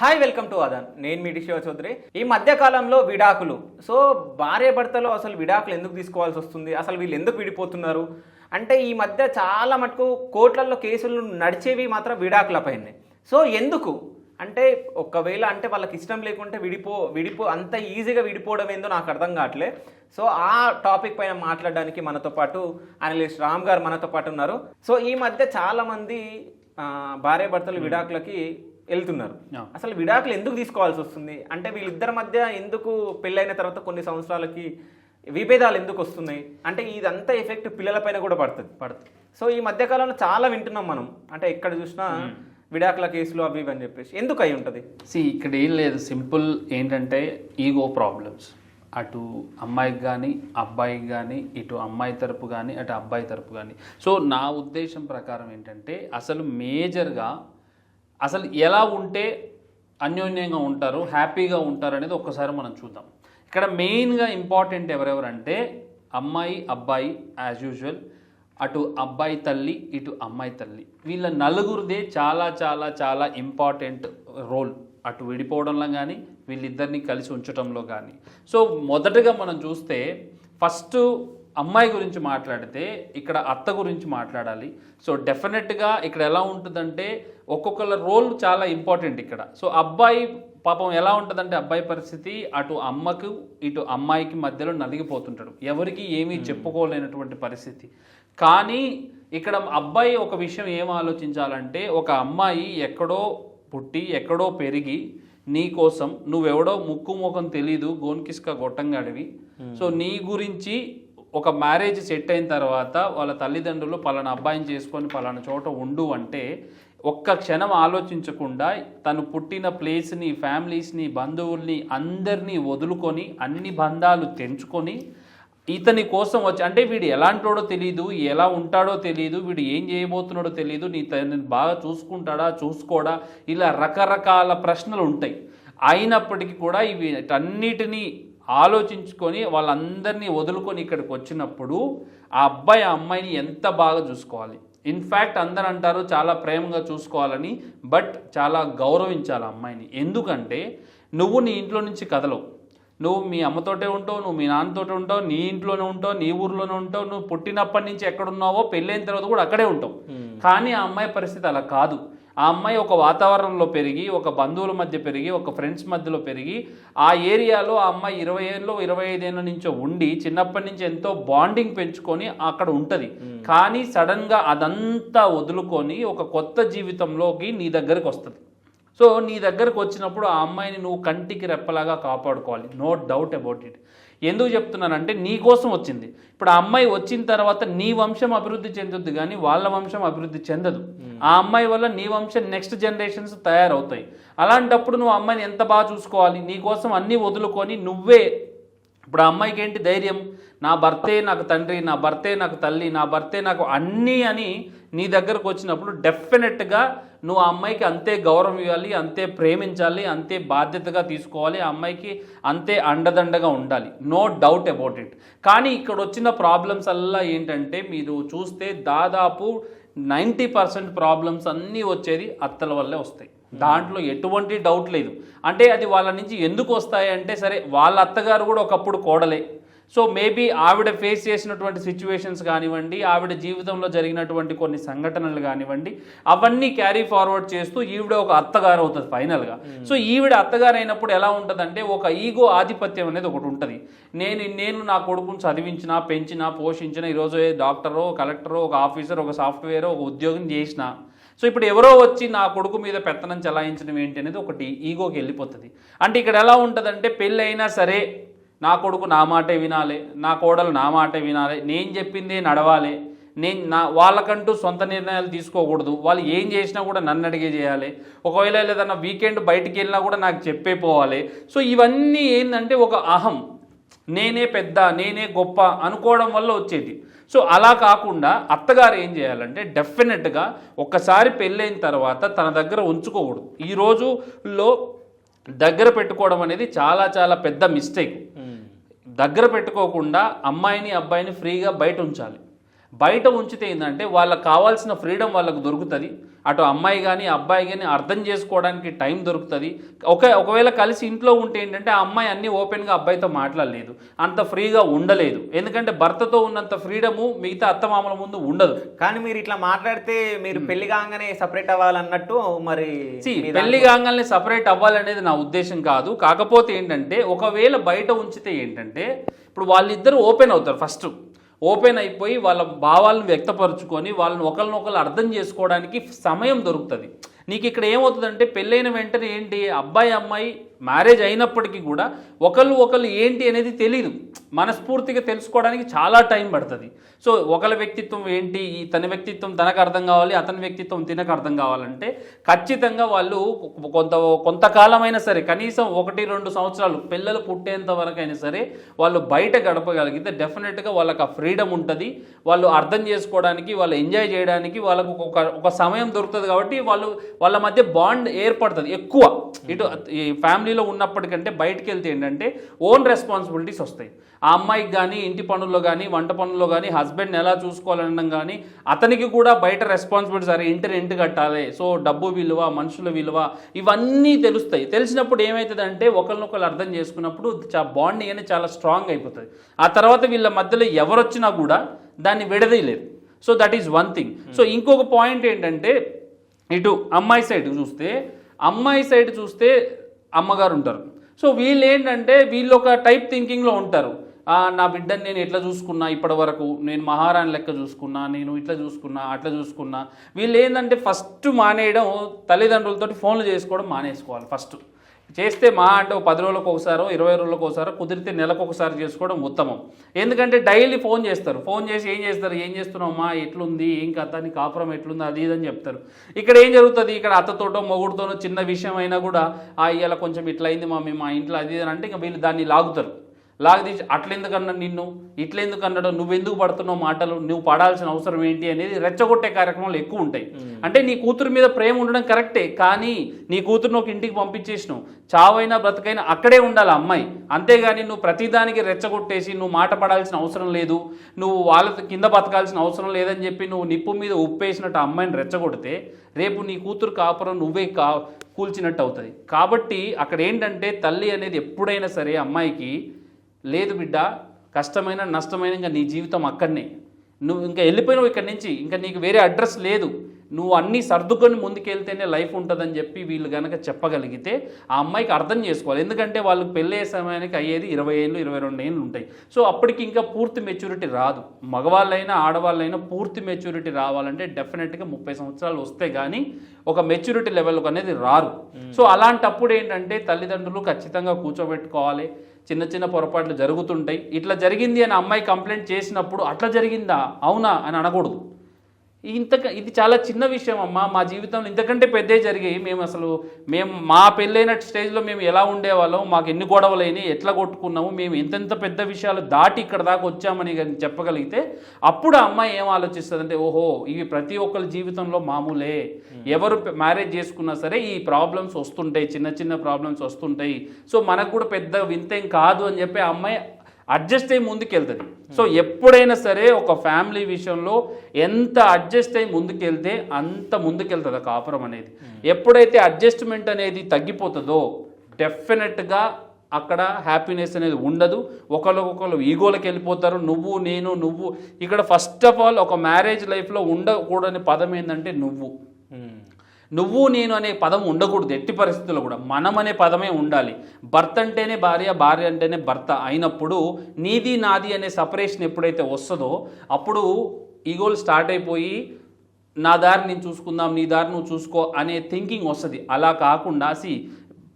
Hi welcome to అదన్ నేను మీ శివ చౌదరి. ఈ మధ్య కాలంలో విడాకులు. సో భార్య భర్తలు అసలు విడాకులు ఎందుకు తీసుకోవాల్సి వస్తుంది? అసలు వీళ్ళు ఎందుకు విడిపోతున్నారు? అంటే ఈ మధ్య చాలా మటుకు కోర్టులలో కేసులు నడిచేవి మాత్రం విడాకులపైనే సో ఎందుకు? అంటే ఒకవేళ అంటే వాళ్ళకి ఇష్టం లేకుంటే విడిపో విడిపో అంత ఈజీగా విడిపోవడం ఏందో నాకు అర్థం కావట్లే. సో ఆ టాపిక్ పైన మాట్లాడడానికి మనతో పాటు అనలిస్ట్ రామ్ గారు మనతో పాటు ఉన్నారు. సో ఈ మధ్య చాలా మంది ఆ, భార్య భర్తలు విడాకులకి వెళ్తున్నారు. అసలు విడాకులు ఎందుకు తీసుకోవాల్సి వస్తుంది? అంటే వీళ్ళిద్దరి మధ్య ఎందుకు పెళ్ళైన తర్వాత కొన్ని సంవత్సరాలకి విభేదాలు ఎందుకు వస్తున్నాయి? అంటే ఇదంతా ఎఫెక్ట్ పిల్లలపైన కూడా పడుతుంది. పడుతుంది. సో ఈ మధ్య కాలంలో చాలా వింటున్నాం మనం. అంటే ఎక్కడ చూసినా విడాకుల కేసులు అవి ఇవి అని చెప్పేసి. ఎందుకు అయి ఉంటుంది? సి ఇక్కడ ఏం లేదు. సింపుల్ ఏంటంటే ఈగో ప్రాబ్లమ్స్. అటు అమ్మాయికి కానీ అబ్బాయికి కానీ ఇటు అమ్మాయి తరపు కానీ అటు అబ్బాయి తరపు కానీ సో నా ఉద్దేశం ప్రకారం ఏంటంటే అసలు మేజర్గా అసలు ఎలా ఉంటే అన్యోన్యంగా ఉంటారు హ్యాపీగా ఉంటారు అనేది ఒక్కసారి మనం చూద్దాం. ఇక్కడ మెయిన్గా ఇంపార్టెంట్ ఎవరెవరంటే అమ్మాయి అబ్బాయి యాజ్ యూజువల్ అటు అబ్బాయి తల్లి ఇటు అమ్మాయి తల్లి. వీళ్ళ నలుగురిదే చాలా చాలా చాలా ఇంపార్టెంట్ రోల్. అటు విడిపోవడంలో కానీ వీళ్ళిద్దరిని కలిసి ఉంచడంలో కానీ. సో మొదటగా మనం చూస్తే ఫస్ట్ అమ్మాయి గురించి మాట్లాడితే ఇక్కడ అత్త గురించి మాట్లాడాలి. సో డెఫినెట్గా ఇక్కడ ఎలా ఉంటుందంటే ఒక్కొక్కళ్ళ రోల్ చాలా ఇంపార్టెంట్ ఇక్కడ. సో అబ్బాయి పాపం ఎలా ఉంటుందంటే అబ్బాయి పరిస్థితి అటు అమ్మకు ఇటు అమ్మాయికి మధ్యలో నలిగిపోతుంటాడు. ఎవరికి ఏమీ చెప్పుకోలేనటువంటి పరిస్థితి. కానీ ఇక్కడ అబ్బాయి ఒక విషయం ఏం ఆలోచించాలంటే ఒక అమ్మాయి ఎక్కడో పుట్టి ఎక్కడో పెరిగి నీ కోసం నువ్వెవడో ముక్కు ముఖం తెలీదు గోన్కిస్క గొట్టంగాడివి. సో నీ గురించి ఒక మ్యారేజ్ సెట్ అయిన తర్వాత వాళ్ళ తల్లిదండ్రులు పలానా అబ్బాయిని చేసుకొని పలానా చోట ఉండు అంటే ఒక్క క్షణం ఆలోచించకుండా తను పుట్టిన ప్లేస్ని ఫ్యామిలీస్ని బంధువుల్ని అందరినీ వదులుకొని అన్ని బంధాలు తెంచుకొని ఇతని కోసం వచ్చి అంటే వీడు ఎలాంటోడో తెలియదు ఎలా ఉంటాడో తెలియదు వీడు ఏం చేయబోతున్నాడో తెలియదు నీ తనని బాగా చూసుకుంటాడా చూసుకోడా ఇలా రకరకాల ప్రశ్నలు ఉంటాయి. అయినప్పటికీ కూడా ఇవి అన్నిటినీ ఆలోచించుకొని వాళ్ళందరినీ వదులుకొని ఇక్కడికి వచ్చినప్పుడు ఆ అబ్బాయి ఆ అమ్మాయిని ఎంత బాగా చూసుకోవాలి. ఇన్ఫ్యాక్ట్ అందరు అంటారు చాలా ప్రేమగా చూసుకోవాలని బట్ చాలా గౌరవించాలి ఆ అమ్మాయిని. ఎందుకంటే నువ్వు నీ ఇంట్లో నుంచి కదలవు. నువ్వు మీ అమ్మతోటే ఉంటావు నువ్వు మీ నాన్నతోటే ఉంటావు నీ ఇంట్లోనే ఉంటావు నీ ఊర్లోనే ఉంటావు నువ్వు పుట్టినప్పటి నుంచి ఎక్కడున్నావో పెళ్ళైన తర్వాత కూడా అక్కడే ఉంటావు. కానీ ఆ అమ్మాయి పరిస్థితి అలా కాదు. ఆ అమ్మాయి ఒక వాతావరణంలో పెరిగి ఒక బంధువుల మధ్య పెరిగి ఒక ఫ్రెండ్స్ మధ్యలో పెరిగి ఆ ఏరియాలో ఆ అమ్మాయి ఇరవై ఏళ్ళు ఇరవై ఐదేళ్ళ నుంచో ఉండి చిన్నప్పటి నుంచి ఎంతో బాండింగ్ పెంచుకొని అక్కడ ఉంటుంది. కానీ సడన్గా అదంతా వదులుకొని ఒక కొత్త జీవితంలోకి నీ దగ్గరికి వస్తుంది. సో నీ దగ్గరకు వచ్చినప్పుడు ఆ అమ్మాయిని నువ్వు కంటికి రెప్పలాగా కాపాడుకోవాలి. No doubt about it. ఎందుకు చెప్తున్నానంటే నీ కోసం వచ్చింది. ఇప్పుడు ఆ అమ్మాయి వచ్చిన తర్వాత నీ వంశం అభివృద్ధి చెందుద్ది కానీ వాళ్ళ వంశం అభివృద్ధి చెందదు. ఆ అమ్మాయి వల్ల నీ వంశం నెక్స్ట్ జనరేషన్స్ తయారవుతాయి. అలాంటప్పుడు నువ్వు అమ్మాయిని ఎంత బాగా చూసుకోవాలి? నీ కోసం అన్నీ వదులుకొని నువ్వే. ఇప్పుడు ఆ అమ్మాయికి ఏంటి ధైర్యం? నా భర్తే నాకు తండ్రి నా భర్తే నాకు తల్లి నా భర్తే నాకు అన్నీ అని నీ దగ్గరకు వచ్చినప్పుడు డెఫినెట్గా నువ్వు ఆ అమ్మాయికి అంతే గౌరవం ఇవ్వాలి అంతే ప్రేమించాలి అంతే బాధ్యతగా తీసుకోవాలి ఆ అమ్మాయికి అంతే అండదండగా ఉండాలి. నో డౌట్ అబౌట్ ఇట్ కానీ ఇక్కడ వచ్చిన ప్రాబ్లమ్స్ అల్లా ఏంటంటే మీరు చూస్తే దాదాపు నైంటీ పర్సెంట్ ప్రాబ్లమ్స్ అన్నీ వచ్చేది అత్తల వల్లే వస్తాయి. దాంట్లో ఎటువంటి డౌట్ లేదు. అంటే అది వాళ్ళ నుంచి ఎందుకు వస్తాయి అంటే సరే వాళ్ళ అత్తగారు కూడా ఒకప్పుడు కోడలే. సో మేబీ ఆవిడ ఫేస్ చేసినటువంటి సిచ్యువేషన్స్ కానివ్వండి ఆవిడ జీవితంలో జరిగినటువంటి కొన్ని సంఘటనలు కానివ్వండి అవన్నీ క్యారీ ఫార్వర్డ్ చేస్తూ ఈవిడ ఒక అత్తగారు అవుతుంది ఫైనల్గా సో ఈవిడ అత్తగారు అయినప్పుడు ఎలా ఉంటుందంటే ఒక ఈగో ఆధిపత్యం అనేది ఒకటి ఉంటుంది. నేను నేను నా కొడుకుని చదివించిన పెంచిన పోషించిన ఈరోజు ఏ డాక్టరో కలెక్టరో ఒక ఆఫీసర్ ఒక సాఫ్ట్వేర్ ఒక ఉద్యోగం చేసిన సో ఇప్పుడు ఎవరో వచ్చి నా కొడుకు మీద పెత్తనం చలాయించడం ఏంటి అనేది ఒకటి ఈగోకి వెళ్ళిపోతుంది. అంటే ఇక్కడ ఎలా ఉంటుందంటే పెళ్ళి అయినా సరే నా కొడుకు నా మాటే వినాలి నా కోడలు నా మాటే వినాలి నేను చెప్పింది నడవాలి నేను నా వాళ్ళకంటూ సొంత నిర్ణయాలు తీసుకోకూడదు వాళ్ళు ఏం చేసినా కూడా నన్ను అడిగే చేయాలి ఒకవేళ ఏదైనా వీకెండ్ బయటికి వెళ్ళినా కూడా నాకు చెప్పే పోవాలి. సో ఇవన్నీ ఏంటంటే ఒక అహం. నేనే పెద్ద నేనే గొప్ప అనుకోవడం వల్ల వచ్చేది. సో అలా కాకుండా అత్తగారు ఏం చేయాలంటే డెఫినెట్గా ఒక్కసారి పెళ్ళైన తర్వాత తన దగ్గర ఉంచుకోకూడదు. ఈ రోజుల్లో దగ్గర పెట్టుకోవడం అనేది చాలా చాలా పెద్ద మిస్టేక్ దగ్గర పెట్టుకోకుండా అమ్మాయిని అబ్బాయిని ఫ్రీగా బయట ఉంచాలి. బయట ఉంచితే ఏంటంటే వాళ్ళకి కావాల్సిన ఫ్రీడమ్ వాళ్ళకు దొరుకుతుంది. అటు అమ్మాయి కానీ అబ్బాయి కానీ అర్థం చేసుకోవడానికి టైం దొరుకుతుంది. ఒక ఒకవేళ కలిసి ఇంట్లో ఉంటే ఏంటంటే ఆ అమ్మాయి అన్ని ఓపెన్గా అబ్బాయితో మాట్లాడలేదు. అంత ఫ్రీగా ఉండలేదు. ఎందుకంటే భర్తతో ఉన్నంత ఫ్రీడము మిగతా అత్తమామల ముందు ఉండదు. కానీ మీరు ఇట్లా మాట్లాడితే మీరు పెళ్ళి కాగానే సపరేట్ అవ్వాలన్నట్టు మరి పెళ్ళి కాగానే సపరేట్ అవ్వాలనేది నా ఉద్దేశం కాదు. కాకపోతే ఏంటంటే ఒకవేళ బయట ఉంచితే ఏంటంటే ఇప్పుడు వాళ్ళిద్దరూ ఓపెన్ అవుతారు ఫస్ట్. ఓపెన్ అయిపోయి వాళ్ళ భావాలను వ్యక్తపరుచుకొని వాళ్ళని ఒకరినొకరు అర్థం చేసుకోవడానికి సమయం దొరుకుతుంది. నీకు ఇక్కడ ఏమవుతుందంటే పెళ్ళైన వెంటనే ఏంటి? అబ్బాయి అమ్మాయి మ్యారేజ్ అయినప్పటికీ కూడా ఒకళ్ళు ఒకళ్ళు ఏంటి అనేది తెలియదు మనస్ఫూర్తిగా తెలుసుకోవడానికి చాలా టైం పడుతుంది. సో ఒకళ్ళ వ్యక్తిత్వం ఏంటి? ఈ తన వ్యక్తిత్వం తనకు అర్థం కావాలి అతని వ్యక్తిత్వం తినకు అర్థం కావాలంటే ఖచ్చితంగా వాళ్ళు కొంత కొంతకాలమైనా సరే కనీసం ఒకటి రెండు సంవత్సరాలు పిల్లలు పుట్టేంత వరకు అయినా సరే వాళ్ళు బయట గడపగలిగితే డెఫినెట్గా వాళ్ళకి ఆ ఫ్రీడమ్ ఉంటుంది. వాళ్ళు అర్థం చేసుకోవడానికి వాళ్ళు ఎంజాయ్ చేయడానికి వాళ్ళకు ఒక ఒక సమయం దొరుకుతుంది కాబట్టి వాళ్ళు వాళ్ళ మధ్య బాండ్ ఏర్పడుతుంది ఎక్కువ. ఇటు ఈ ఫ్యామిలీ ఫ్యామిలీలో ఉన్నప్పటికంటే బయటికి వెళ్తే ఏంటంటే ఓన్ రెస్పాన్సిబిలిటీస్ వస్తాయి. ఆ అమ్మాయికి కానీ ఇంటి పనుల్లో కానీ వంట పనుల్లో కానీ హస్బెండ్ని ఎలా చూసుకోవాలనడం కానీ అతనికి కూడా బయట రెస్పాన్సిబిలిటీస్ సరే ఇంటి రెంట్ కట్టాలి సో డబ్బు విలువ మనుషుల విలువ ఇవన్నీ తెలుస్తాయి. తెలిసినప్పుడు ఏమవుతుందంటే ఒకరినొకరు అర్థం చేసుకున్నప్పుడు చా బాండింగ్ అనేది చాలా స్ట్రాంగ్ అయిపోతుంది. ఆ తర్వాత వీళ్ళ మధ్యలో ఎవరు వచ్చినా కూడా దాన్ని విడదీయలేరు. So that is one thing so ఇంకొక పాయింట్ ఏంటంటే ఇటు అమ్మాయి సైడ్ చూస్తే అమ్మాయి సైడ్ చూస్తే అమ్మగారు ఉంటారు సో వీళ్ళు ఏంటంటే వీళ్ళు ఒక టైప్ థింకింగ్లో ఉంటారు. నా బిడ్డని నేను ఎట్లా చూసుకున్నా ఇప్పటి వరకు నేను మహారాణి లెక్క చూసుకున్నా నేను ఇట్లా చూసుకున్నా అట్లా చూసుకున్నా. వీళ్ళు ఏంటంటే ఫస్ట్ మానేయడం తల్లిదండ్రులతో ఫోన్లు చేసుకోవడం మానేసుకోవాలి ఫస్ట్. చేస్తే మా అంటే పది రోజులకు ఒకసారో ఇరవై రోజులకు ఒకసారో కుదిరితే నెలకు ఒకసారి చేసుకోవడం ఉత్తమం. ఎందుకంటే డైలీ ఫోన్ చేస్తారు. ఫోన్ చేసి ఏం చేస్తారు? ఏం చేస్తున్నావు మా ఎట్లుంది? ఏం కథ? నీ కాపురం ఎట్లుంది? అది ఇది అని చెప్తారు. ఇక్కడ ఏం జరుగుతుంది? ఇక్కడ అత్తతోటో మొగుడుతోనో చిన్న విషయం అయినా కూడా ఆ ఇవాళ కొంచెం ఇట్లయింది అయింది మేము మా ఇంట్లో అది ఇది అని అంటే ఇంకా వీళ్ళు దాన్ని లాగుతారు. లాగదీసి అట్లెందుకు అన్నాడు నిన్ను? ఇట్లెందుకు అన్నాడు నువ్వెందుకు పడుతున్నావు మాటలు? నువ్వు పడాల్సిన అవసరం ఏంటి అనేది రెచ్చగొట్టే కార్యక్రమాలు ఎక్కువ ఉంటాయి. అంటే నీ కూతురు మీద ప్రేమ ఉండడం కరెక్టే కానీ నీ కూతురుని ఒక ఇంటికి పంపించేసినావు. చావైనా బ్రతకైనా అక్కడే ఉండాలి అమ్మాయి. అంతేగాని నువ్వు ప్రతిదానికి రెచ్చగొట్టేసి నువ్వు మాట పడాల్సిన అవసరం లేదు. నువ్వు వాళ్ళ కింద బతకాల్సిన అవసరం లేదని చెప్పి నువ్వు నిప్పు మీద ఉప్పేసినట్టు అమ్మాయిని రెచ్చగొడితే రేపు నీ కూతురు కాపురం నువ్వే కా కూల్చినట్టు అవుతుంది. కాబట్టి అక్కడ ఏంటంటే తల్లి అనేది ఎప్పుడైనా సరే అమ్మాయికి లేదు బిడ్డ కష్టమైన నష్టమైన ఇంకా నీ జీవితం అక్కడనే. నువ్వు ఇంకా వెళ్ళిపోయినావు ఇక్కడి నుంచి ఇంకా నీకు వేరే అడ్రస్ లేదు. నువ్వు అన్నీ సర్దుకొని ముందుకెళ్తేనే లైఫ్ ఉంటుందని చెప్పి వీళ్ళు కనుక చెప్పగలిగితే ఆ అమ్మాయికి అర్థం చేసుకోవాలి. ఎందుకంటే వాళ్ళకి పెళ్ళే సమయానికి అయ్యేది ఇరవై ఏళ్ళు ఇరవై రెండు ఏళ్ళు ఉంటాయి. సో అప్పటికి ఇంకా పూర్తి మెచ్యూరిటీ రాదు. మగవాళ్ళైనా ఆడవాళ్ళైనా పూర్తి మెచ్యూరిటీ రావాలంటే డెఫినెట్గా ముప్పై సంవత్సరాలు వస్తే కానీ ఒక మెచ్యూరిటీ లెవెల్ అనేది రారు. సో అలాంటప్పుడు ఏంటంటే తల్లిదండ్రులు ఖచ్చితంగా కూర్చోబెట్టుకోవాలి. చిన్న చిన్న పొరపాట్లు జరుగుతుంటాయి. ఇట్లా జరిగింది అని అమ్మాయి కంప్లైంట్ చేసినప్పుడు అట్లా జరిగిందా? అవునా అని అనకూడదు. ఇంత ఇది చాలా చిన్న విషయం అమ్మా. మా జీవితంలో ఇంతకంటే పెద్దే జరిగాయి మేము అసలు మేము మా పెళ్ళైన స్టేజ్లో మేము ఎలా ఉండేవాళ్ళం మాకు ఎన్ని గొడవలైనాయి ఎట్లా కొట్టుకున్నాము మేము ఎంతెంత పెద్ద విషయాలు దాటి ఇక్కడ దాకా వచ్చామని చెప్పగలిగితే అప్పుడు ఆ అమ్మాయి ఏం ఆలోచిస్తుంది ఓహో ఇవి ప్రతి ఒక్కరి జీవితంలో మామూలే. ఎవరు మ్యారేజ్ చేసుకున్నా సరే ఈ ప్రాబ్లమ్స్ వస్తుంటాయి చిన్న చిన్న ప్రాబ్లమ్స్ వస్తుంటాయి. సో మనకు కూడా పెద్ద వింతేం కాదు అని చెప్పి ఆ అమ్మాయి అడ్జస్ట్ అయ్యి ముందుకెళ్తుంది. సో ఎప్పుడైనా సరే ఒక ఫ్యామిలీ విషయంలో ఎంత అడ్జస్ట్ అయ్యి ముందుకెళ్తే అంత ముందుకెళ్తుంది ఆ కాపురం అనేది. ఎప్పుడైతే అడ్జస్ట్మెంట్ అనేది తగ్గిపోతుందో డెఫినెట్గా అక్కడ హ్యాపీనెస్ అనేది ఉండదు. ఒకరికొకరు ఈగోలకు వెళ్ళిపోతారు. నువ్వు నేను నువ్వు. ఇక్కడ ఫస్ట్ ఆఫ్ ఆల్ ఒక మ్యారేజ్ లైఫ్లో ఉండకూడని పదం ఏంటంటే నువ్వు. నువ్వు నేను అనే పదం ఉండకూడదు. ఎట్టి పరిస్థితుల్లో కూడా మనం అనే పదమే ఉండాలి. భర్త అంటేనే భార్య భార్య అంటేనే భర్త అయినప్పుడు నీది నాది అనే సపరేషన్ ఎప్పుడైతే వస్తుందో అప్పుడు ఈగోలు స్టార్ట్ అయిపోయి నా దారి నేను చూసుకుందాం నీ దారి నువ్వు చూసుకో అనే థింకింగ్ వస్తుంది. అలా కాకుండా సి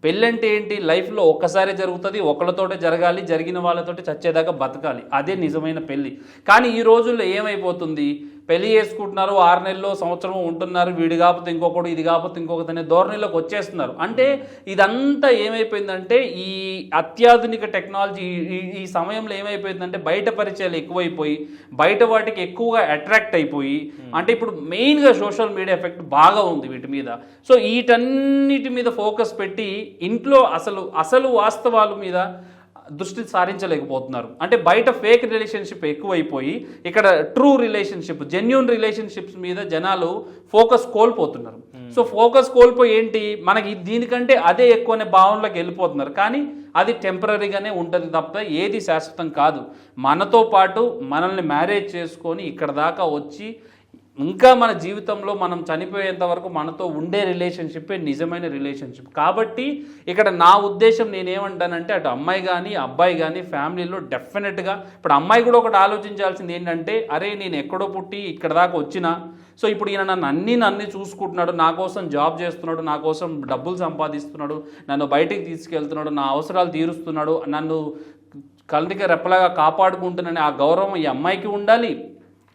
పెళ్ళంటే ఏంటి? లైఫ్లో ఒక్కసారి జరుగుతుంది ఒకళ్ళతోటే జరగాలి జరిగిన వాళ్ళతోటి చచ్చేదాకా బతకాలి. అదే నిజమైన పెళ్ళి. కానీ ఈ రోజుల్లో ఏమైపోతుంది? పెళ్ళి చేసుకుంటున్నారు ఆరు నెలలు సంవత్సరం ఉంటున్నారు వీడి కాకపోతే ఇంకొకడు ఇది కాకపోతే ఇంకొకటి అనే ధోరణిలోకి వచ్చేస్తున్నారు. అంటే ఇదంతా ఏమైపోయిందంటే ఈ అత్యాధునిక టెక్నాలజీ ఈ- ఈ సమయంలో ఏమైపోయిందంటే బయట పరిచయాలు ఎక్కువైపోయి బయట వాటికి ఎక్కువగా అట్రాక్ట్ అయిపోయి అంటే ఇప్పుడు మెయిన్గా సోషల్ మీడియా ఎఫెక్ట్ బాగా ఉంది వీటి మీద. సో వీటన్నిటి మీద ఫోకస్ పెట్టి ఇంట్లో అసలు అసలు వాస్తవాల మీద దృష్టి సారించలేకపోతున్నారు. అంటే బయట ఫేక్ రిలేషన్షిప్ ఎక్కువైపోయి ఇక్కడ ట్రూ రిలేషన్షిప్ జెన్యున్ రిలేషన్షిప్స్ మీద జనాలు ఫోకస్ కోల్పోతున్నారు. సో ఫోకస్ కోల్పోయి ఏంటి? మనకి దీనికంటే అదే ఎక్కువ అనే భావనలోకి వెళ్ళిపోతున్నారు. కానీ అది టెంపరీగానే ఉంటుంది తప్ప ఏది శాశ్వతం కాదు. మనతో పాటు మనల్ని మ్యారేజ్ చేసుకొని ఇక్కడ దాకా వచ్చి ఇంకా మన జీవితంలో మనం చనిపోయేంత వరకు మనతో ఉండే రిలేషన్షిప్పే నిజమైన రిలేషన్షిప్. కాబట్టి ఇక్కడ నా ఉద్దేశం నేనేమంటానంటే అటు అమ్మాయి కానీ అబ్బాయి కానీ ఫ్యామిలీలో డెఫినెట్గా ఇప్పుడు అమ్మాయి కూడా ఒకటి ఆలోచించాల్సింది ఏంటంటే అరే నేను ఎక్కడో పుట్టి ఇక్కడ దాకా వచ్చినా సో ఇప్పుడు ఈయన నన్ను అన్ని నన్ను చూసుకుంటున్నాడు నా కోసం జాబ్ చేస్తున్నాడు నా కోసం డబ్బులు సంపాదిస్తున్నాడు నన్ను బయటికి తీసుకెళ్తున్నాడు నా అవసరాలు తీరుస్తున్నాడు నన్ను కళ్ళకి రెప్పలాగా కాపాడుకుంటున్నాను ఆ గౌరవం ఈ అమ్మాయికి ఉండాలి.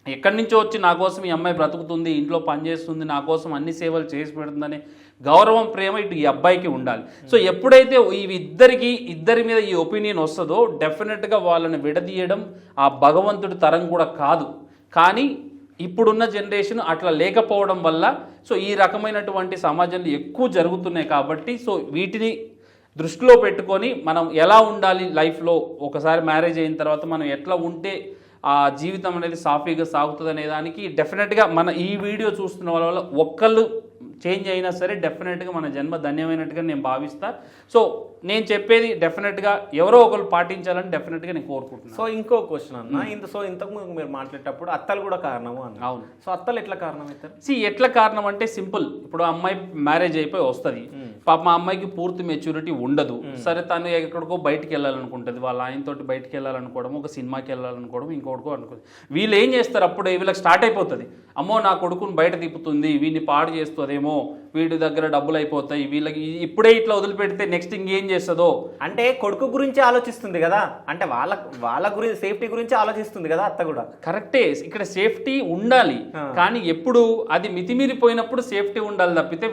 ఎక్కడి నుంచో వచ్చి నా కోసం ఈ అమ్మాయి బ్రతుకుతుంది ఇంట్లో పనిచేస్తుంది నా కోసం అన్ని సేవలు చేసి పెడుతుందని గౌరవం ప్రేమ ఇటు ఈ అబ్బాయికి ఉండాలి. సో ఎప్పుడైతే ఈ ఇద్దరికి ఇద్దరి మీద ఈ ఒపీనియన్ వస్తుందో డెఫినెట్గా వాళ్ళని విడదీయడం ఆ భగవంతుడి తరం కూడా కాదు. కానీ ఇప్పుడున్న జనరేషన్ అట్లా లేకపోవడం వల్ల సో ఈ రకమైనటువంటి సమాజంలో ఎక్కువ జరుగుతున్నాయి కాబట్టి సో వీటిని దృష్టిలో పెట్టుకొని మనం ఎలా ఉండాలి లైఫ్లో? ఒకసారి మ్యారేజ్ అయిన తర్వాత మనం ఎట్లా ఉంటే ఆ జీవితం అనేది సాఫీగా సాగుతుంది అనే దానికి డెఫినెట్గా మన ఈ వీడియో చూస్తున్న వాళ్ళ వల్ల ఒక్కళ్ళు చేంజ్ అయినా సరే డెఫినెట్గా మన జన్మ ధన్యమైనట్టుగా నేను భావిస్తా. సో నేను చెప్పేది డెఫినెట్గా ఎవరో ఒకరు పాటించాలని డెఫినెట్గా నేను కోరుకుంటున్నాను సో ఇంకో క్వశ్చన్ అన్న. ఇంత సో ఇంతకు ముందు మీరు మాట్లాడేటప్పుడు అత్తలు కూడా కారణము అన్న? అవును. సో అత్తలు ఎట్లా కారణం అవుతారు సి ఎట్లా కారణం అంటే సింపుల్. ఇప్పుడు అమ్మాయి మ్యారేజ్ అయిపోయి వస్తుంది. పాప మా అమ్మాయికి పూర్తి మెచ్యూరిటీ ఉండదు. సరే తను ఎక్కడికో బయటికి వెళ్ళాలనుకుంటుంది. వాళ్ళ ఆయనతోటి బయటికి వెళ్ళాలనుకోవడం ఒక సినిమాకి వెళ్ళాలనుకోవడం ఇంకోటికో అనుకుంది వీళ్ళు ఏం చేస్తారు అప్పుడే? వీళ్ళకి స్టార్ట్ అయిపోతుంది. అమ్మో నా కొడుకుని బయట తిప్పుతుంది. వీడిని పాడు చేస్తుందేమో వీడి దగ్గర డబ్బులు అయిపోతాయి. వీళ్ళకి ఇప్పుడే ఇట్లా వదిలిపెడితే నెక్స్ట్ ఇంకేం చేస్తుందో? అంటే కొడుకు గురించి ఆలోచిస్తుంది కదా. అంటే వాళ్ళ వాళ్ళ గురించి సేఫ్టీ గురించి ఆలోచిస్తుంది కదా అత్త కూడా. కరెక్టే. ఇక్కడ సేఫ్టీ ఉండాలి. కానీ ఎప్పుడు అది మితిమీరిపోయినప్పుడు సేఫ్టీ ఉండాలి తప్పితే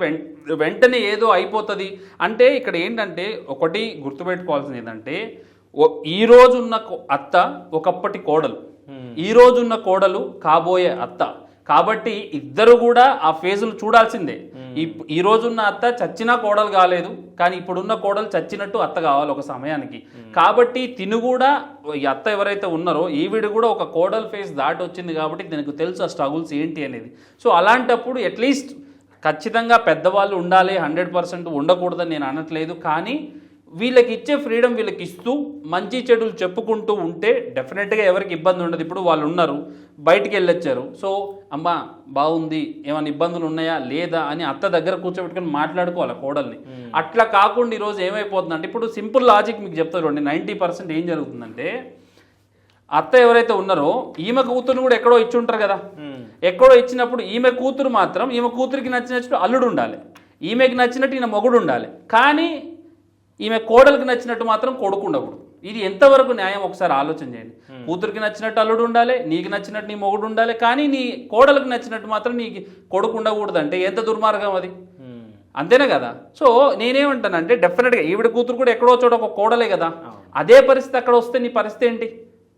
వెంటనే ఏదో అయిపోతుంది. అంటే ఇక్కడ ఏంటంటే ఒకటి గుర్తుపెట్టుకోవాల్సింది ఏంటంటే ఈ రోజున్న అత్త ఒకప్పటి కోడలు. ఈ రోజున్న కోడలు కాబోయే అత్త. కాబట్టి ఇద్దరు కూడా ఆ ఫేజులు చూడాల్సిందే. ఈ ఈ రోజున్న అత్త చచ్చినా కోడలు కాలేదు కానీ ఇప్పుడున్న కోడలు చచ్చినట్టు అత్త కావాలి ఒక సమయానికి. కాబట్టి తిను కూడా ఈ అత్త ఎవరైతే ఉన్నారో ఈవిడ కూడా ఒక కోడల్ ఫేస్ దాటి వచ్చింది కాబట్టి దీనికి తెలుసు ఆ స్ట్రగుల్స్ ఏంటి అనేది. సో అలాంటప్పుడు అట్లీస్ట్ ఖచ్చితంగా పెద్దవాళ్ళు ఉండాలి హండ్రెడ్ పర్సెంట్ ఉండకూడదని నేను అనట్లేదు. కానీ వీళ్ళకి ఇచ్చే ఫ్రీడమ్ వీళ్ళకి ఇస్తూ మంచి చెడులు చెప్పుకుంటూ ఉంటే డెఫినెట్గా ఎవరికి ఇబ్బంది ఉండదు. ఇప్పుడు వాళ్ళు ఉన్నారు బయటికి వెళ్ళొచ్చారు. సో అమ్మ బాగుంది ఏమైనా ఇబ్బందులు ఉన్నాయా? లేదా? అని అత్త దగ్గర కూర్చోబెట్టుకొని మాట్లాడుకోవాలి కోడల్ని. అట్లా కాకుండా ఈరోజు ఏమైపోతుందంటే ఇప్పుడు సింపుల్ లాజిక్ మీకు చెప్తారు చూడండి. నైంటీ పర్సెంట్ ఏం జరుగుతుందంటే అత్త ఎవరైతే ఉన్నారో ఈమె కూతురుని కూడా ఎక్కడో ఇచ్చి ఉంటారు కదా. ఎక్కడో ఇచ్చినప్పుడు ఈమె కూతురు మాత్రం ఈమె కూతురికి నచ్చినట్టు అల్లుడు ఉండాలి. ఈమెకి నచ్చినట్టు ఈయన మొగుడు ఉండాలి. కానీ ఈమె కోడలికి నచ్చినట్టు మాత్రం కొడుకు ఉండకూడదు. ఇది ఎంతవరకు న్యాయం? ఒకసారి ఆలోచన చేయండి. కూతురికి నచ్చినట్టు అల్లుడు ఉండాలి నీకు నచ్చినట్టు నీ మొగుడు ఉండాలి కానీ నీ కోడలికి నచ్చినట్టు మాత్రం నీకు కొడుకు ఉండకూడదు అంటే ఎంత దుర్మార్గం అది? అంతేనే కదా? సో నేనేమంటానంటే డెఫినెట్గా ఈవిడ కూతురు కూడా ఎక్కడో చోట ఒక కోడలే కదా. అదే పరిస్థితి అక్కడ వస్తే నీ పరిస్థితి ఏంటి?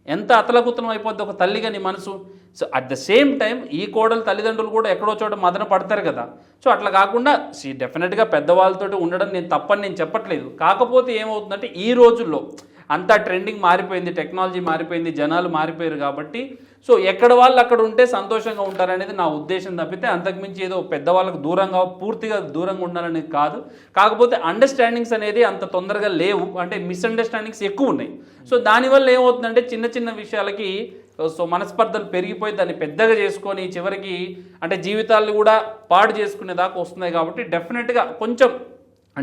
ఎంత అతలకుతలం అయిపోద్ది ఒక తల్లిగా నీ మనసు? So at the same time ఈ కోడలు తల్లిదండ్రులు కూడా ఎక్కడో చోట మదన పడతారు కదా. సో అట్లా కాకుండా సీ డెఫినెట్గా పెద్దవాళ్ళతోటి ఉండడం నేను తప్పని నేను చెప్పట్లేదు. కాకపోతే ఏమవుతుందంటే ఈ రోజుల్లో అంతా ట్రెండింగ్ మారిపోయింది టెక్నాలజీ మారిపోయింది జనాలు మారిపోయారు కాబట్టి. సో ఎక్కడ వాళ్ళు అక్కడ ఉంటే సంతోషంగా ఉంటారనేది నా ఉద్దేశం తప్పితే అంతకుమించి ఏదో పెద్దవాళ్ళకు దూరంగా పూర్తిగా దూరంగా ఉండాలనేది కాదు. కాకపోతే అండర్స్టాండింగ్స్ అనేది అంత తొందరగా లేవు. అంటే మిస్అండర్స్టాండింగ్స్ ఎక్కువ ఉన్నాయి. సో దానివల్ల ఏమవుతుందంటే చిన్న చిన్న విషయాలకి సో మనస్పర్ధలు పెరిగిపోయి దాన్ని పెద్దగా చేసుకొని చివరికి అంటే జీవితాలు కూడా పాడు చేసుకునే దాకా వస్తున్నాయి కాబట్టి డెఫినెట్గా కొంచెం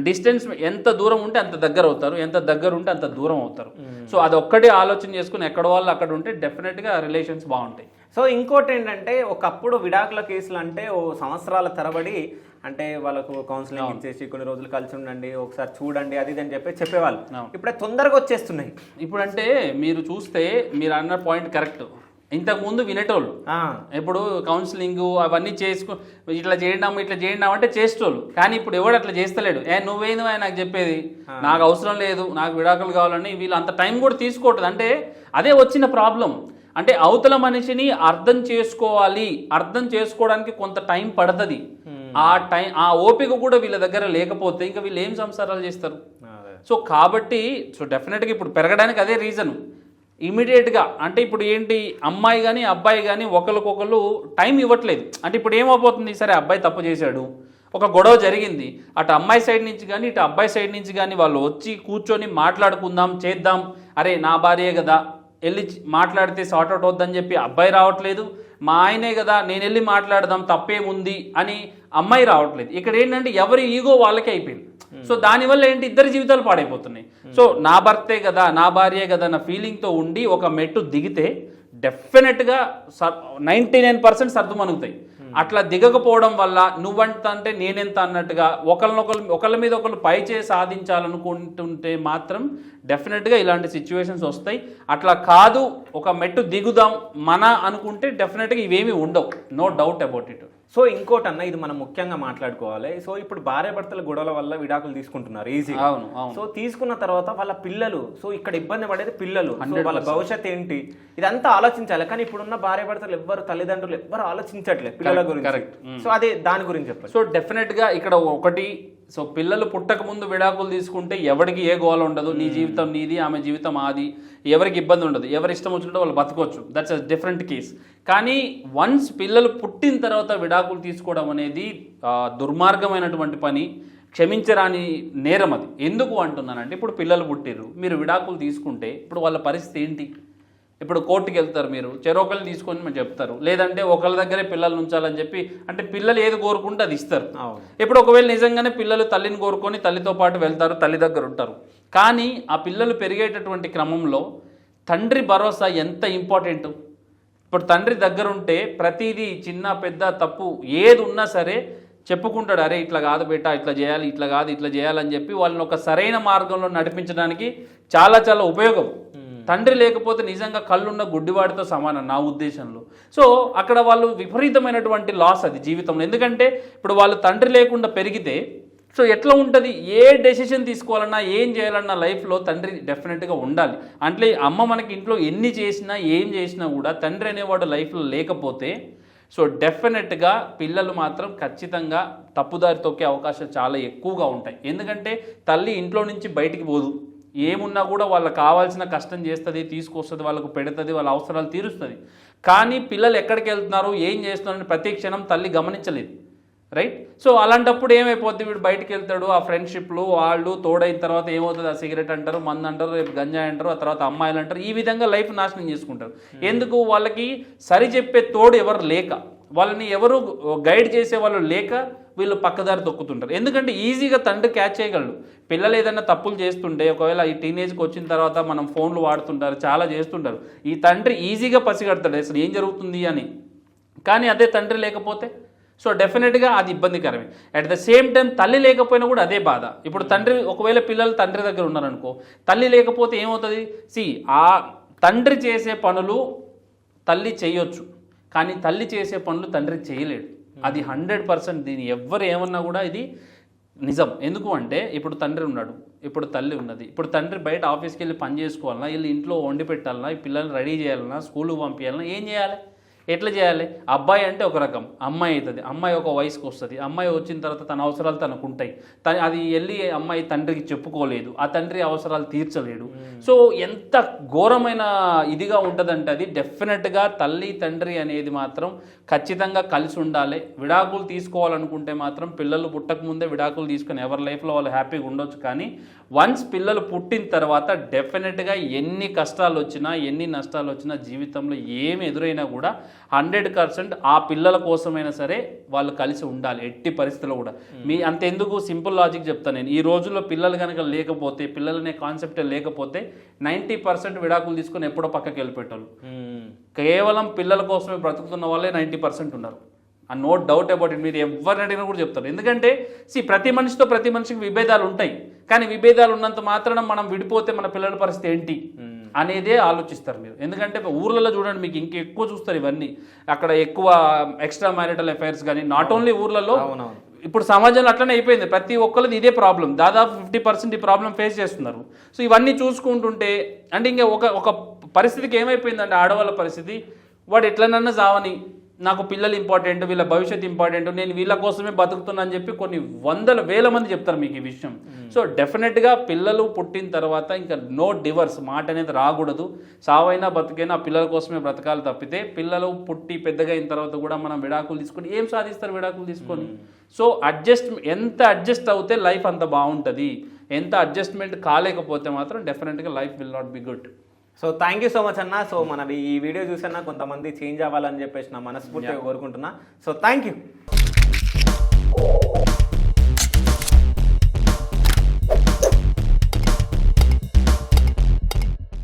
డిస్టెన్స్ ఎంత దూరం ఉంటే అంత దగ్గర అవుతారు ఎంత దగ్గర ఉంటే అంత దూరం అవుతారు. సో అది ఒక్కటే ఆలోచన చేసుకుని ఎక్కడ వాళ్ళు అక్కడ ఉంటే డెఫినెట్గా రిలేషన్స్ బాగుంటాయి. సో ఇంకోటి ఏంటంటే ఒకప్పుడు విడాకుల కేసులు అంటే ఓ సంవత్సరాల తరబడి అంటే వాళ్ళకు కౌన్సిలింగ్ ఇచ్చేసి కొన్ని రోజులు కలిసి ఉండండి ఒకసారి చూడండి అది ఇది అని చెప్పి చెప్పేవాళ్ళు. ఇప్పుడే తొందరగా వచ్చేస్తున్నాయి. ఇప్పుడంటే మీరు చూస్తే మీరు అన్న పాయింట్ కరెక్ట్ ఇంతకు ముందు వినేటోళ్ళు. ఇప్పుడు కౌన్సిలింగ్ అవన్నీ చేసుకో ఇట్లా చేయడం ఇట్లా చేయడం అంటే చేసేటోళ్ళు. కానీ ఇప్పుడు ఎవడు అట్లా చేస్తలేడు. ఏ నువ్వేంది ఆయన నాకు చెప్పేది? నాకు అవసరం లేదు నాకు విడాకులు కావాలని వీళ్ళు అంత టైం కూడా తీసుకోవట్లేదు. అంటే అదే వచ్చిన ప్రాబ్లం. అంటే అవతల మనిషిని అర్థం చేసుకోవాలి అర్థం చేసుకోవడానికి కొంత టైం పడుతుంది. ఆ టైం ఆ ఓపిక కూడా వీళ్ళ దగ్గర లేకపోతే ఇంకా వీళ్ళు ఏం సంసారాలు చేస్తారు. సో కాబట్టి సో డెఫినెట్గా ఇప్పుడు పెరగడానికి అదే రీజన్ ఇమీడియట్గా అంటే ఇప్పుడు ఏంటి అమ్మాయి కానీ అబ్బాయి కానీ ఒకరికొకరు టైం ఇవ్వట్లేదు. అంటే ఇప్పుడు ఏమైపోతుంది సరే అబ్బాయి తప్పు చేశాడు ఒక గొడవ జరిగింది అటు అమ్మాయి సైడ్ నుంచి కానీ ఇటు అబ్బాయి సైడ్ నుంచి కానీ వాళ్ళు వచ్చి కూర్చొని మాట్లాడుకుందాం చేద్దాం అరే నా భార్యే కదా వెళ్ళి మాట్లాడితే సార్ట్ అవుట్ అవుద్దని చెప్పి అబ్బాయి రావట్లేదు మా ఆయనే కదా నేను వెళ్ళి మాట్లాడదాం తప్పేముంది అని అమ్మాయి రావట్లేదు. ఇక్కడ ఏంటంటే ఎవరి ఈగో వాళ్ళకే అయిపోయింది. సో దానివల్ల ఏంటి? ఇద్దరి జీవితాలు పాడైపోతున్నాయి. సో నా భర్తే కదా నా భార్యే కదా అన్న ఫీలింగ్తో ఉండి ఒక మెట్టు దిగితే డెఫినెట్గా నైంటీ నైన్ పర్సెంట్ సర్దుమనుగుతాయి అట్లా దిగకపోవడం వల్ల నువ్వంత అంటే నేనెంత అన్నట్టుగా ఒకరినొకరు ఒకళ్ళ మీద ఒకళ్ళు పై చేసి సాధించాలనుకుంటుంటే మాత్రం డెఫినెట్గా ఇలాంటి సిచ్యువేషన్స్ వస్తాయి. అట్లా కాదు ఒక మెట్టు దిగుదాం మన అనుకుంటే డెఫినెట్గా ఇవేమి ఉండవు. No doubt about it so ఇంకోటి అన్న ఇది మనం ముఖ్యంగా మాట్లాడుకోవాలి. సో ఇప్పుడు భార్య భర్తల గొడవల వల్ల విడాకులు తీసుకుంటున్నారు ఈజీ అవును సో తీసుకున్న తర్వాత వాళ్ళ పిల్లలు సో ఇక్కడ ఇబ్బంది పడేది పిల్లలు. వాళ్ళ భవిష్యత్ ఏంటి ఇదంతా ఆలోచించాలి. కానీ ఇప్పుడున్న భార్య భర్తలు ఎవ్వరు తల్లిదండ్రులు ఎవ్వరు ఆలోచించట్లేదు పిల్లల గురించి. సో అదే దాని గురించి చెప్పండి సో డెఫినెట్గా ఇక్కడ ఒకటి సో పిల్లలు పుట్టక ముందు విడాకులు తీసుకుంటే ఎవరికి ఏ గోల ఉండదు. నీ జీవితం నీది ఆమె జీవితం ఆది. ఎవరికి ఇబ్బంది ఉండదు. ఎవరి ఇష్టం వచ్చినట్టు వాళ్ళు బతకొచ్చు. దట్స్ అ డిఫరెంట్ కేస్ కానీ వన్స్ పిల్లలు పుట్టిన తర్వాత విడాకులు తీసుకోవడం అనేది దుర్మార్గమైనటువంటి పని క్షమించరాని నేరం అది. ఎందుకు అంటున్నానంటే ఇప్పుడు పిల్లలు పుట్టిర్రు మీరు విడాకులు తీసుకుంటే ఇప్పుడు వాళ్ళ పరిస్థితి ఏంటి? ఇప్పుడు కోర్టుకి వెళ్తారు మీరు చెరొకరిని తీసుకొని మీరు చెప్తారు. లేదంటే ఒకళ్ళ దగ్గరే పిల్లలు ఉంచాలని చెప్పి అంటే పిల్లలు ఏది కోరుకుంటే అది ఇస్తారు. ఇప్పుడు ఒకవేళ నిజంగానే పిల్లలు తల్లిని కోరుకొని తల్లితో పాటు వెళ్తారు తల్లి దగ్గర ఉంటారు. కానీ ఆ పిల్లలు పెరిగేటటువంటి క్రమంలో తండ్రి భరోసా ఎంత ఇంపార్టెంట్? ఇప్పుడు తండ్రి దగ్గర ఉంటే ప్రతిదీ చిన్న పెద్ద తప్పు ఏది ఉన్నా సరే చెప్పుకుంటాడు అరే ఇట్లా కాదు బేటా ఇట్లా చేయాలి ఇట్లా కాదు ఇట్లా చేయాలని చెప్పి వాళ్ళని ఒక సరైన మార్గంలో నడిపించడానికి చాలా చాలా ఉపయోగం. తండ్రి లేకపోతే నిజంగా కళ్ళున్న గుడ్డివాడితో సమానం నా ఉద్దేశంలో. సో అక్కడ వాళ్ళు విపరీతమైనటువంటి లాస్ అది జీవితంలో. ఎందుకంటే ఇప్పుడు వాళ్ళు తండ్రి లేకుండా పెరిగితే సో ఎట్లా ఉంటుంది? ఏ డెసిషన్ తీసుకోవాలన్నా ఏం చేయాలన్నా లైఫ్లో తండ్రి డెఫినెట్గా ఉండాలి. అంటే అమ్మ మనకి ఇంట్లో ఎన్ని చేసినా ఏం చేసినా కూడా తండ్రి అనేవాడు లైఫ్లో లేకపోతే సో డెఫినెట్గా పిల్లలు మాత్రం ఖచ్చితంగా తప్పుదారి తొక్కే అవకాశాలు చాలా ఎక్కువగా ఉంటాయి. ఎందుకంటే తల్లి ఇంట్లో నుంచి బయటికి పోదు. ఏమున్నా కూడా వాళ్ళకి కావాల్సిన కష్టం చేస్తుంది తీసుకొస్తుంది వాళ్ళకు పెడుతుంది వాళ్ళ అవసరాలు తీరుస్తుంది. కానీ పిల్లలు ఎక్కడికి వెళ్తున్నారు ఏం చేస్తున్నారని ప్రతి క్షణం తల్లి గమనించలేదు. రైట్ సో అలాంటప్పుడు ఏమైపోద్ది? వీడు బయటికి వెళ్తాడు ఆ ఫ్రెండ్షిప్లు వాళ్ళు తోడైన తర్వాత ఏమవుతుంది? ఆ సిగరెట్ అంటారు మందు అంటారు రేపు గంజాయి అంటారు ఆ తర్వాత అమ్మాయిలు అంటారు. ఈ విధంగా లైఫ్ నాశనం చేసుకుంటారు. ఎందుకు? వాళ్ళకి సరి చెప్పే తోడు ఎవరు లేక వాళ్ళని ఎవరు గైడ్ చేసే వాళ్ళు లేక వీళ్ళు పక్కదారి తొక్కుతుంటారు. ఎందుకంటే ఈజీగా తండ్రి క్యాచ్ చేయగలడు. పిల్లలు ఏదైనా తప్పులు చేస్తుంటే ఒకవేళ ఈ టీనేజ్కి వచ్చిన తర్వాత మనం ఫోన్లు వాడుతుంటారు చాలా చేస్తుంటారు. ఈ తండ్రి ఈజీగా పసిగడతాడు. అసలు ఏం జరుగుతుంది అని. కానీ అదే తండ్రి లేకపోతే సో డెఫినెట్గా అది ఇబ్బందికరమే. అట్ ద సేమ్ టైం తల్లి లేకపోయినా కూడా అదే బాధ. ఇప్పుడు తండ్రి ఒకవేళ పిల్లలు తండ్రి దగ్గర ఉన్నారనుకో తల్లి లేకపోతే ఏమవుతుంది? సి ఆ తండ్రి చేసే పనులు తల్లి చేయొచ్చు. కానీ తల్లి చేసే పనులు తండ్రి చేయలేడు. అది హండ్రెడ్ పర్సెంట్ దీని ఎవ్వరు ఏమన్నా కూడా ఇది నిజం. ఎందుకు అంటే ఇప్పుడు తండ్రి ఉన్నాడు ఇప్పుడు తల్లి ఉన్నది. ఇప్పుడు తండ్రి బయట ఆఫీస్కి వెళ్ళి పని చేసుకోవాలన్నా వీళ్ళు ఇంట్లో వండి పెట్టాలన్నా ఈ పిల్లల్ని రెడీ చేయాలన్నా స్కూల్కి పంపించాలన్నా ఏం చేయాలి? ఎట్లా చేయాలి? అబ్బాయి అంటే ఒక రకం. అమ్మాయి అవుతుంది. అమ్మాయి ఒక వయసుకు వస్తుంది. అమ్మాయి వచ్చిన తర్వాత తన అవసరాలు తనకు ఉంటాయి. తన అది వెళ్ళి అమ్మాయి తండ్రికి చెప్పుకోలేదు. ఆ తండ్రి అవసరాలు తీర్చలేడు. సో ఎంత ఘోరమైన ఇదిగా ఉంటుందంటే అది డెఫినెట్గా తల్లి తండ్రి అనేది మాత్రం ఖచ్చితంగా కలిసి ఉండాలి. విడాకులు తీసుకోవాలనుకుంటే మాత్రం పిల్లలు పుట్టక ముందే విడాకులు తీసుకొని ఎవరి లైఫ్లో వాళ్ళు హ్యాపీగా ఉండొచ్చు. కానీ వన్స్ పిల్లలు పుట్టిన తర్వాత డెఫినెట్గా ఎన్ని కష్టాలు వచ్చినా ఎన్ని నష్టాలు వచ్చినా జీవితంలో ఏమి ఎదురైనా కూడా హండ్రెడ్ పర్సెంట్ ఆ పిల్లల కోసమైనా సరే వాళ్ళు కలిసి ఉండాలి ఎట్టి పరిస్థితుల్లో కూడా. మీ అంతెందుకు సింపుల్ లాజిక్ చెప్తాను నేను. ఈ రోజుల్లో పిల్లలు కనుక లేకపోతే పిల్లలనే కాన్సెప్ట్ లేకపోతే నైంటీ పర్సెంట్ విడాకులు తీసుకొని ఎప్పుడో పక్కకి వెళ్ళిపెట్టారు కేవలం పిల్లల కోసమే బ్రతుకుతున్న వాళ్ళే నైంటీ పర్సెంట్ ఉన్నారు. ఆ నో డౌట్ అబౌట్ ఇట్ మీరు ఎవరిని అడిగినా కూడా చెప్తారు. ఎందుకంటే సి ప్రతి మనిషితో ప్రతి మనిషికి విభేదాలు ఉంటాయి కానీ విభేదాలు ఉన్నంత మాత్రాన మనం విడిపోతే మన పిల్లల పరిస్థితి ఏంటి? అనేదే ఆలోచిస్తారు మీరు. ఎందుకంటే ఊర్లలో చూడండి మీకు ఇంక ఎక్కువ చూస్తారు ఇవన్నీ. అక్కడ ఎక్కువ ఎక్స్ట్రా మ్యారిటల్ అఫైర్స్ కానీ నాట్ ఓన్లీ ఊర్లలో ఇప్పుడు సమాజంలో అట్లనే అయిపోయింది. ప్రతి ఒక్కరిది ఇదే ప్రాబ్లం దాదాపు ఫిఫ్టీ పర్సెంట్ ఈ ప్రాబ్లం ఫేస్ చేస్తున్నారు. సో ఇవన్నీ చూసుకుంటుంటే అంటే ఇంకా ఒక ఒక పరిస్థితికి ఏమైపోయిందంటే ఆడవాళ్ళ పరిస్థితి వాడు ఎట్లనన్నా చావని నాకు పిల్లలు ఇంపార్టెంట్ వీళ్ళ భవిష్యత్తు ఇంపార్టెంట్ నేను వీళ్ళ కోసమే బతుకుతున్నా అని చెప్పి కొన్ని వందల వేల మంది చెప్తారు మీకు ఈ విషయం. సో డెఫినెట్గా పిల్లలు పుట్టిన తర్వాత ఇంకా నో డివర్స్ మాట అనేది రాకూడదు. సావైనా బతికైనా పిల్లల కోసమే బ్రతకాలి తప్పితే పిల్లలు పుట్టి పెద్దగా అయిన తర్వాత కూడా మనం విడాకులు తీసుకొని ఏం సాధిస్తారు విడాకులు తీసుకొని? సో అడ్జస్ట్ ఎంత అడ్జస్ట్ అవుతే లైఫ్ అంత బాగుంటుంది. ఎంత అడ్జస్ట్మెంట్ కాలేకపోతే మాత్రం డెఫినెట్గా life will not be good. So thank you so much అన్న. సో మన ఈ వీడియో చూసన్నా కొంతమంది చేంజ్ అవ్వాలని చెప్పేసి నా మనస్ఫూర్తిగా కోరుకుంటున్నా. So thank you